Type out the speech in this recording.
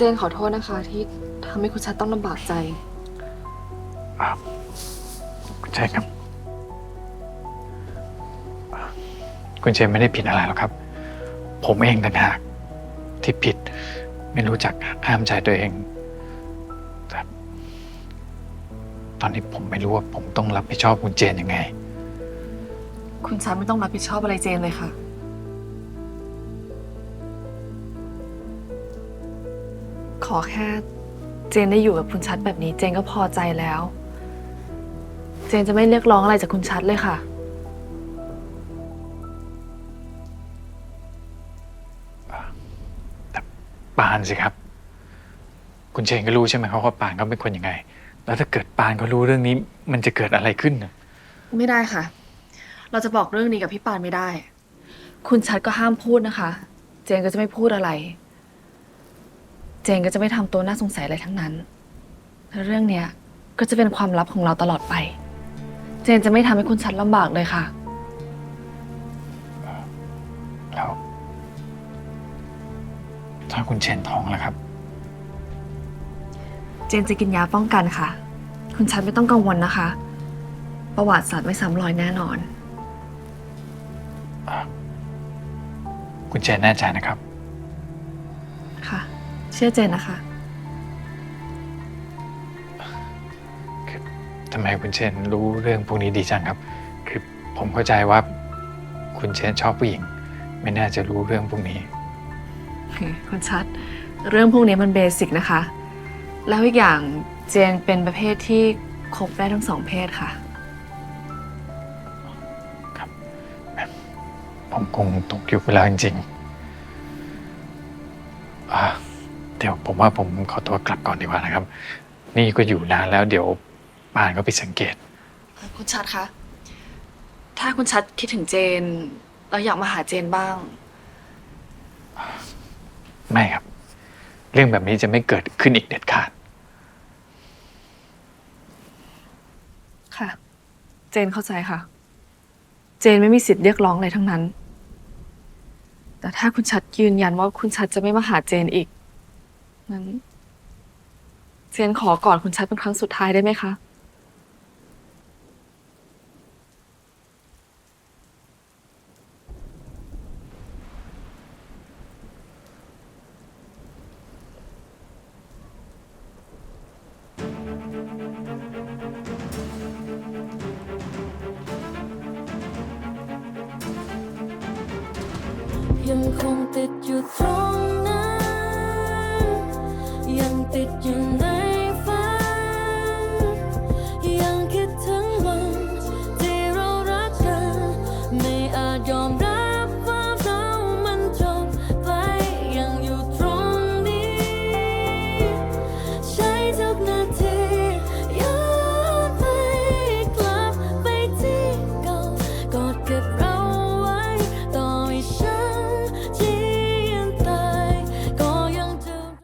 เจนขอโทษนะคะที่ทำให้คุณชัดต้องลำบากใจ คุณเจนครับ คุณเจนไม่ได้ผิดอะไรหรอกครับ ผมเองต่างหากที่ผิดไม่รู้จักห้ามใจตัวเองแต่ตอนนี้ผมไม่รู้ว่าผมต้องรับผิดชอบคุณเจนยังไง คุณชัดไม่ต้องรับผิดชอบอะไรเจนเลยค่ะ ขอแค่เจนได้อยู่กับคุณชัดแบบนี้ เจนก็พอใจแล้ว เจนจะไม่เรียกร้องอะไรจากคุณชัดเลยค่ะปานสิครับ คุณเชนก็รู้ใช่ไหมครับว่าปานเขาเป็นคนยังไง แล้วถ้าเกิดปานเขารู้เรื่องนี้ มันจะเกิดอะไรขึ้นน่ะไม่ได้ค่ะ เราจะบอกเรื่องนี้กับพี่ปานไม่ได้ คุณชัดก็ห้ามพูดนะคะ เจนก็จะไม่พูดอะไรเจนก็จะไม่ทำตัวน่าสงสัยอะไรทั้งนั้นและเรื่องเนี้ยก็จะเป็นความลับของเราตลอดไป เจนจะไม่ทำให้คุณชัดลำบากเลยค่ะ แล้วถ้าคุณเชนท้องแล้วครับ เจนจะกินยาป้องกันค่ะ คุณชัดไม่ต้องกังวลนะคะ ประวัติศาสตร์ไม่ซ้ำรอยแน่นอน คุณเจนแน่ใจนะครับค่ะ เชื่อเจนนะคะคือทำไมคุณเชนรู้เรื่องพวกนี้ดีจังครับ คือผมเข้าใจว่าคุณเชนชอบผู้หญิง ไม่น่าจะรู้เรื่องพวกนี้ คุณชัด เรื่องพวกนี้มันเบสิกนะคะ แล้วอีกอย่างเจนเป็นประเภทที่คบได้ทั้งสองเพศค่ะผมคงตกอยู่เวลาจริงๆ เดี๋ยวผมว่าผมขอตัวกลับก่อนดีกว่านะครับ นี่ก็อยู่นานแล้วเดี๋ยวปานก็ไปดสังเกตคุณชัดคะ ถ้าคุณชัดคิดถึงเจน เราอยากมาหาเจนบ้าง ไม่ครับ เรื่องแบบนี้จะไม่เกิดขึ้นอีกเด็ดขาด ค่ะ เจนเข้าใจค่ะ เจนไม่มีสิทธิ์เรียกร้องอะไรทั้งนั้น แต่ถ้าคุณชัดยืนยันว่าคุณชัดจะไม่มาหาเจนอีก นั้นเจนขอกอดคุณชัดเป็นครั้งสุดท้ายได้ไหมคะ ยังคงติดอยู่ตรง ติดอยู่ในฝันยังคิดถึงวันที่เรารักกันไม่อาจยอมรับว่าเรามันจบไปยังอยู่ตรงนี้ ใช้ทุกนาที